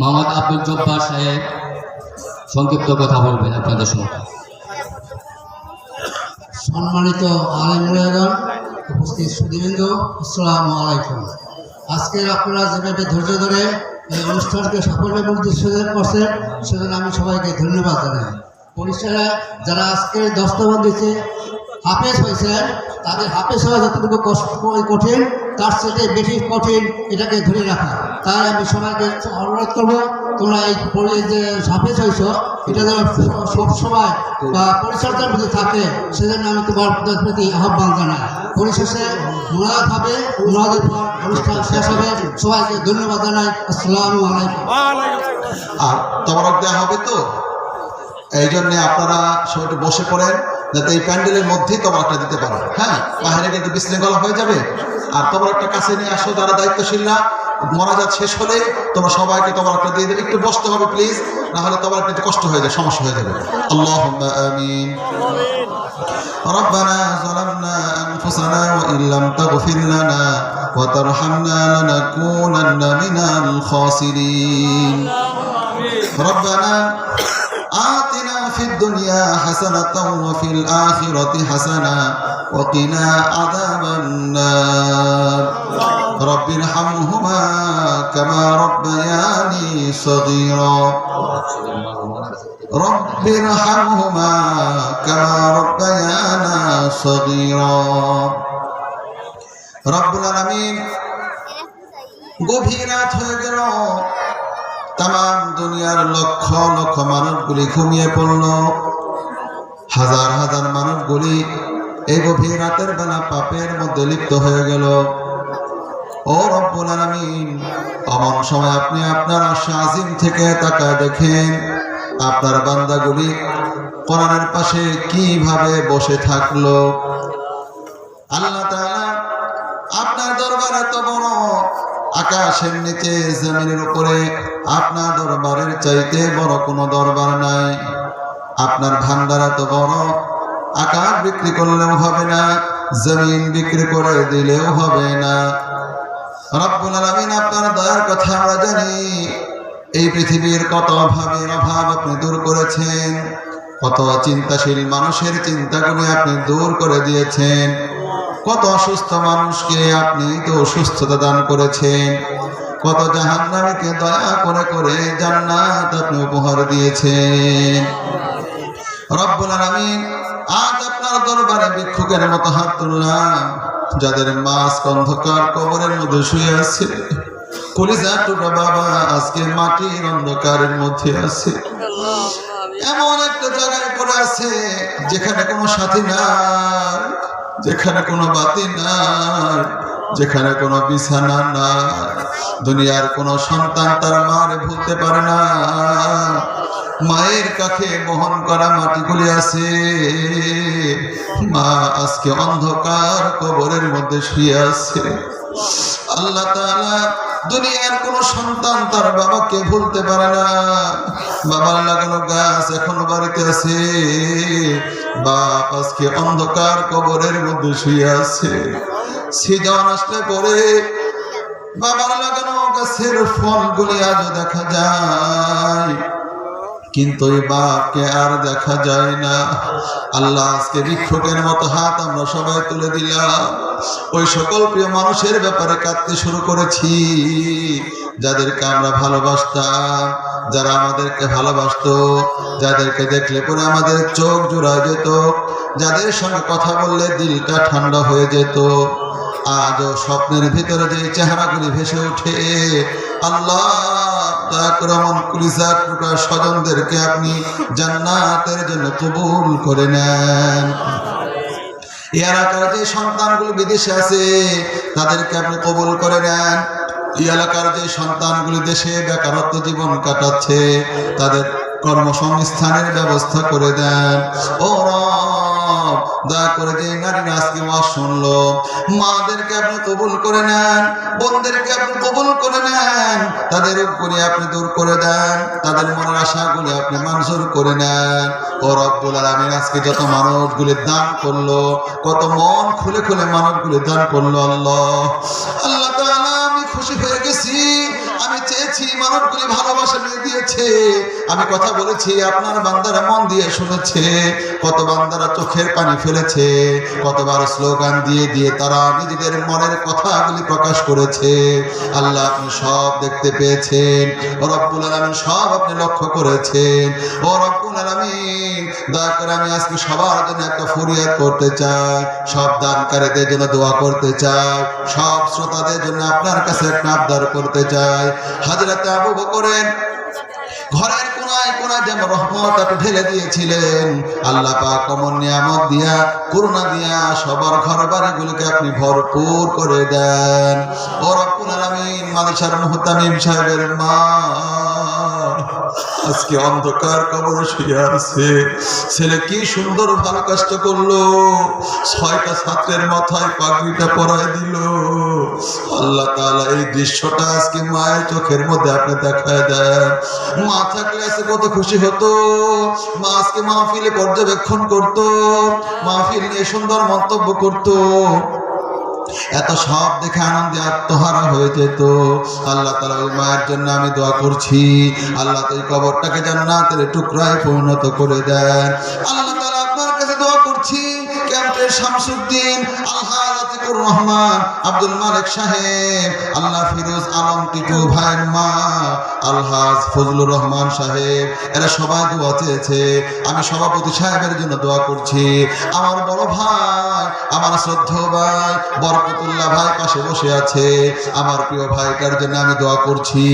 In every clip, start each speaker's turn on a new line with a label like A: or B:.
A: মোহাম্মদ আব্দুল জব্বার সাহেব, সংক্ষিপ্ত কথা বলবেন আপনাদের সঙ্গে।
B: সম্মানিত আলেমুলাগণ উপস্থিত সুদীবৃন্দ, আসসালামু আলাইকুম। আজকে আপনারা যেভাবে ধৈর্য ধরে এই অনুষ্ঠানকে সাফল্যের সুযোগ করছেন, সেজন্য আমি সবাইকে ধন্যবাদ জানাই। পরিষ্কারে যারা আজকে দস্তবন দিচ্ছে হাফেজ হয়েছেন, তাদের হাফেজ হওয়া যতটুকু কষ্ট কঠিন, তার সাথে বেশি কঠিন এটাকে ধরে রাখা। তাই আমি সবাইকে অনুরোধ করব, তোমরা এই পরি- যে হাফেজ হয়েছ এটা যেন সব সময়, বা পরিচর্যার মধ্যে থাকে, সেজন্য আমি তোমার প্রতি আহ্বান জানাই। পরিশেষে মুরাদ হবে মুরাদের পর অনুষ্ঠান শেষ হবে। সবাইকে ধন্যবাদ জানাই। আসসালামু আলাইকুম।
C: আর তবরক দেওয়া হবে তো? এই জন্যে আপনারা সবাই বসে পড়েন, যাতে এই প্যান্ডেলের মধ্যেই তবরকটা দিতে পারেন। হ্যাঁ বাইরে কিন্তু বিশৃঙ্খলা হয়ে যাবে। আর তবরকটা কাছে নিয়ে আসো, যারা দায়িত্বশীলরা মরাজাত শেষ হলে তোমরা সবাইকে তবরকটা দিয়ে দেবে একটু বসতে হবে প্লিজ না হলে তবরকটা একটু কষ্ট হয়ে যাবে সমস্যা হয়ে যাবে আল্লাহ আমিন ربنا ظلمنا أنفسنا وإن لم تغفر لنا وترحمنا لنكونن من الخاسرين ربنا آتنا في الدنيا حسنة وفي الآخرة حسنة وقنا عذاب النار رب ارحمهما كما ربياني صغيرا رب ارحمهما كما ربيانا صغيرا رب العالمين গভীর রাত হয়ে গেল তাম দুনিয়ার লক্ষ লক্ষ মানুষগুলি ঘুমিয়ে পড়ল হাজার হাজার মানুষগুলি এই গভীর রাতের বেলা পাপের মধ্যে লিপ্ত হয়ে গেল। ও রব্বুল আলামিন অমন সময় আপনি আপনার আজিম থেকে তাকায় দেখেন, আপনার বান্দাগুলি কোরআনের পাশে কীভাবে বসে থাকল। আল্লাহ তাআলা আপনার দরবার এত বড় আকাশের নিচে, জমিনের উপরে আপনার দরবারের চাইতে বড় কোনো দরবার নাই। আপনার ভান্ডার এত বড় আকাশ বিক্রি করলেও হবে না, জমিন বিক্রি করে দিলেও হবে না। রব্বুল আলামিন আপনার দয়ার কথা আমরা জানি, এই পৃথিবীর কত অভাবের অভাব আপনি দূর করেছেন, কত চিন্তাশীল মানুষের চিন্তাগুলি আপনি দূর করে দিয়েছেন, কত অসুস্থ মানুষকে আপনি তো সুস্থতা দান করেছেন, কত জাহান্নামীকে দয়া করে করে জান্নাত আপনি উপহার দিয়েছেন। রব্বুল আলামিন আজ আপনার দরবারে ভিক্ষুকের মতো হাত তুললাম, যাদের মাছ অন্ধকার কবরের মধ্যে শুয়ে আছে। যেখানে কোনো বাতি নাই, যেখানে কোনো বিছানা নাই। দুনিয়ার কোনো সন্তান তার মারে ভুলতে পারে না। মায়ের কাছে বহন করা মাটিগুলি আছে। মা আজকে অন্ধকার কবরের মধ্যে শুয়ে আছে। আল্লাহ তাআলা দুনিয়ার কোন সন্তান তার বাবাকে ভুলতে পারে না। বাবার লাগানো গাছ এখনও বাড়িতে আছে। বাপ আজকে অন্ধকার কবরের মধ্যে শুয়ে আছে। সিজন আসলে পরে বাবার লাগানো গাছের ফলগুলি আজও দেখা যায়। কিন্তু ওই বাপকে আর দেখা যায় না। আল্লাহ আজকে ভিক্ষুকের মতো হাত আমরা সবাই তুলে দিলাম। ওই সকল প্রিয় মানুষের ব্যাপারে কাঁদতে শুরু করেছি। যাদেরকে আমরা ভালোবাসতাম, যারা আমাদেরকে ভালোবাসতো, যাদেরকে দেখলে পরে আমাদের চোখ জোড়া যেত, যাদের সঙ্গে কথা বললে দিলটা ঠান্ডা হয়ে যেত। আজও স্বপ্নের ভিতরে যে চেহারাগুলি ভেসে ওঠে, আল্লাহ টুকরা স্বজনদেরকে আপনি জান্নাতের জন্য কবুল করে নেন। এলাকার যে সন্তানগুলো বিদেশে আছে, তাদেরকে আপনি কবুল করে নেন। এলাকার যে সন্তানগুলি দেশে বেকারত্ব জীবন কাটাচ্ছে, তাদের কর্মসংস্থানের ব্যবস্থা করে দেন। ও দয়া করে যে নারীরা আজকে ওয়াজ শুনলো, মাদেরকে আপনি কবুল করে নেন, বোনদেরকে আপনি কবুল করে নেন, তাদের উপরে আপনি দূর করে দেন, তাদের মনের আশাগুলি আপনি মঞ্জুর করে নেন। ও রব্বুল আলামিন, আজকে যত মানুষগুলি দান করল, কত মন খুলে খুলে মানুষগুলি দান করল আল্লাহ। আল্লাহ আমি খুশি হয়ে গেছি। মানুষগুলি ভালোবাসা দিয়ে দিয়েছে। আমি কথা বলেছি, আপনার বান্দারা মন দিয়ে শুনেছে কত বান্দারা চোখের পানি ফেলেছে, কতবার স্লোগান দিয়ে দিয়ে তারা নিজেদের মনের কথাগুলি প্রকাশ করেছে। আল্লাহ আপনি সব দেখতে পেয়েছেন, ও রব্বুল সব আপনি লক্ষ্য করেছেন। ও আলামিন, দয়া করে আমি আজকে সবার জন্য একটা ফরিয়াদ করতে চাই, সব দানকারীদের জন্য দোয়া করতে চাই, সব শ্রোতাদের জন্য আপনার কাছে একটা আবদার করতে চাই। হাজরাতে আবু বকরের ঘরের কোনায় কোনায় যেন রহমত আপনি ঢেলে দিয়েছিলেন। আল্লাহ পাক অমন নিয়ামত দিয়া, করুণা দিয়া সবার ঘর বাড়িগুলিকে আপনি ভরপুর করে দেন। ও রব্বুল আলামিন মাদেশার মুহতামিম সাহেবের মা। আজকে অন্ধকার কবরে শুয়ে আছে। ছেলে কি সুন্দর ভালো কাজটা করল। ছয়টা ছাত্রের মাথায় পাগড়িটা পরায় দিল। আল্লাহ তাআলা এই দৃশ্যটা আজকে মায়ের চোখের মধ্যে আপনি দেখায় দেন। মা থাকলে আজকে কত খুশি হতো। মা আজকে মাহফিলে পর্যবেক্ষণ করতো। মাহফিল নিয়ে সুন্দর মন্তব্য করতো। এত সব দেখে আনন্দে আত্মহারা হয়ে যেত। আল্লাহ তালা ওই মায়ের জন্য আমি দোয়া করছি। আল্লাহ এই কবরটাকে জান্নাতের টুকরায় পরিণত করে দেন। আল্লাহ তালা আপনার কাছে দোয়া করছি। ক্যাম্পের শামসুদ্দিন আল্লাহ রহমান, আব্দুল মালিক সাহেব, আল্লাহ ফিরোজ আলম টিটু ভাইয়ের মা, আলহাজ ফজলুর রহমান সাহেব, এরা সবাই দোয়া চেয়েছে। আমি সভাপতি সাহেবের জন্য দোয়া করছি। আমার বড় ভাই, আমার শ্রদ্ধ ভাই, বরকতুল্লাহ ভাই পাশে বসে আছে। আমার প্রিয় ভাইটার জন্য আমি দোয়া করছি।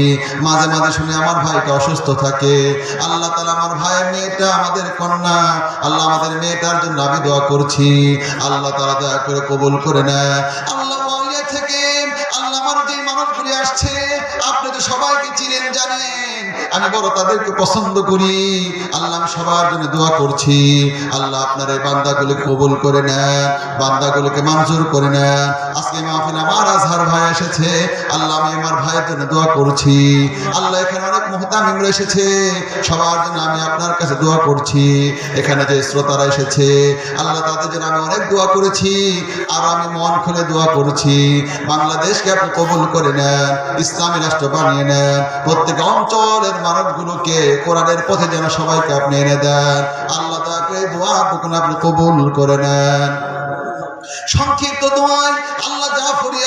C: মাঝে মাঝে শুনে আমার ভাইটা অসুস্থ থাকে। আল্লাহ তালা আমার ভাইয়ের মেয়েটা, আমাদের কন্যা, আল্লাহ আমাদের মেয়েটার জন্য আমি দোয়া করছি। আল্লাহ তালা দয়া করে কবুল করে নেয়। আল্লাহ থেকে আল্লাহ আমার যে মানুষগুলি আসছে আপনি তো সবাইকে চিনেন। জানেন। আমি বড় তাদেরকে পছন্দ করি। আল্লাহ, আমি সবার জন্য দোয়া করছি। আল্লাহ, আপনার এই বান্দাগুলি কবুল করে নেন, বান্দাগুলোকে মঞ্জুর করে নেন। আজকে মাহফিল আমার আজহার ভাই এসেছে। আল্লাহ, আমি আমার ভাইয়ের জন্য দোয়া করছি। আল্লাহ, এখানে অনেক মহতামিমরা এসেছে। সবার জন্য আমি আপনার কাছে দোয়া করছি। এখানে যে শ্রোতারা এসেছে, আল্লাহ, তাদের জন্য আমি অনেক দোয়া করেছি। আর আমি মন খুলে দোয়া করছি। বাংলাদেশকে আপনি কবুল করে নেন, ইসলামী রাষ্ট্র বানিয়ে নেন। প্রত্যেক অঞ্চলের মানুষগুলোকে কোরআনের পথে যেন সবাইকে আপনি এনে দেন। আল্লাহ তাকে দোয়া আপনি কবুল করে নেন। সংক্ষিপ্ত দোয়ায় আল্লাহ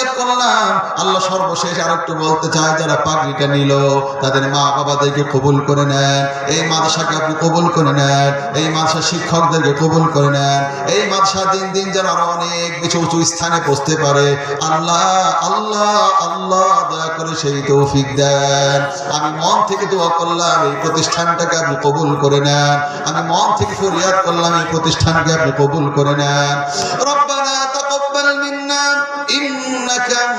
C: নিষেধ করলাম আল্লাহ সর্বশেষ আর একটু বলতে চাই যারা পাগড়িটা নিল, তাদের মা বাবাদেরকে কবুল করে নেন, এই মাদ্রাসাকে আপনি কবুল করে নেন, এই মাদ্রাসা শিক্ষকদেরকে কবুল করে নেন, এই মাদ্রাসা দিন দিন যেন আরও অনেক কিছু উঁচু স্থানে পৌঁছতে পারে। আল্লাহ আল্লাহ আল্লাহ, দয়া করে সেই তৌফিক দেন। আমি মন থেকে দোয়া করলাম, এই প্রতিষ্ঠানটাকে আপনি কবুল করে নেন। আমি মন থেকে ফরিয়াদ করলাম, এই প্রতিষ্ঠানকে আপনি কবুল করে নেন। রব্বানা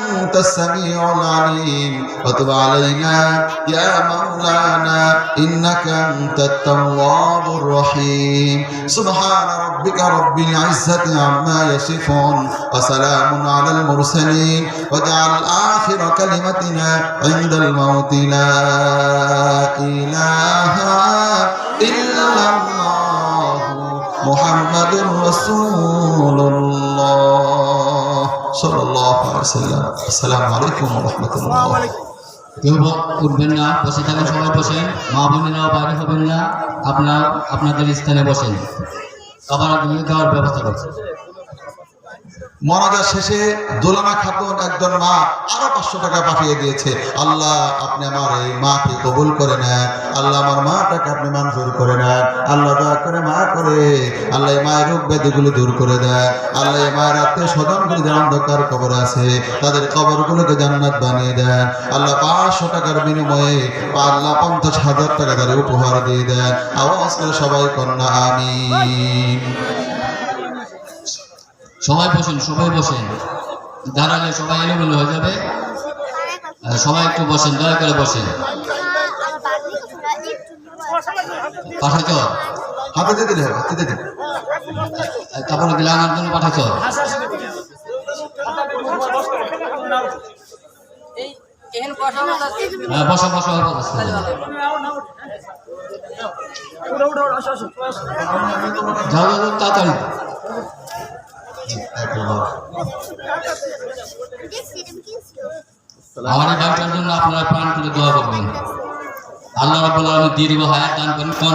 C: أنت السميع العليم. وتب علينا يا مولانا إنك أنت التواب الرحيم. سبحان ربك رب العزة عما يصفون وسلام على المرسلين واجعل آخر كلمتنا عند الموت. لا إله إلا الله محمد رسول الله.
A: উঠবেন না বসেন মা না আপনার আপনাদের স্থানে বসেন। খাবার খাওয়ার ব্যবস্থা করছেন।
C: মনাজা শেষে দোলানা খাতুন একজন মা আরও পাঁচশো টাকা পাঠিয়ে দিয়েছে। আল্লাহ, আপনি আমার এই মাকে কবুল করে নেন। আল্লাহ আমার মাটাকে আপনি মঞ্জুর করে নেন। আল্লাহ দয়া করে মা করে। আল্লাহ এই মায়ের রোগ ব্যাধিগুলো দূর করে দেয় আল্লাহ এই মায়ের আত্মীয় স্বজনগুলি যারা অন্ধকার কবর আছে, তাদের কবরগুলোকে জান্নাত বানিয়ে দেন। আল্লাহ পাঁচশো টাকার বিনিময়ে আল্লাহ পঞ্চাশ হাজার টাকা তাদের উপহার দিয়ে দেন। আওয়াজ করে সবাই কন্যা, আমিন।
A: সবাই বসেন সবাই বসেন। দাঁড়ালে সবাই এলোমেলো হয়ে যাবে। সবাই একটু বসেন দয়া করে বসেন। পাঠাচ্ছ?
C: হাতে দিয়ে দিলে হাতে দিলে
A: তারপরে দিলে আমার জন্য পাঠাচ্ছ? হ্যাঁ বসো বসো যাও, তাড়াতাড়ি। আমার ভাইটার আপনারা প্রাণ করে দোয়া করবেন আল্লাহ রাবুল দীর্ঘ হায়াত দান করেন কোন